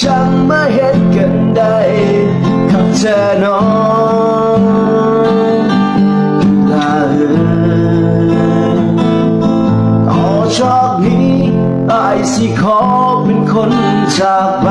ช่างมาเห็นกันได้กับเธอน้องลาเอ๋ต่อชอบนี้อายสิขอเป็นคนจากไป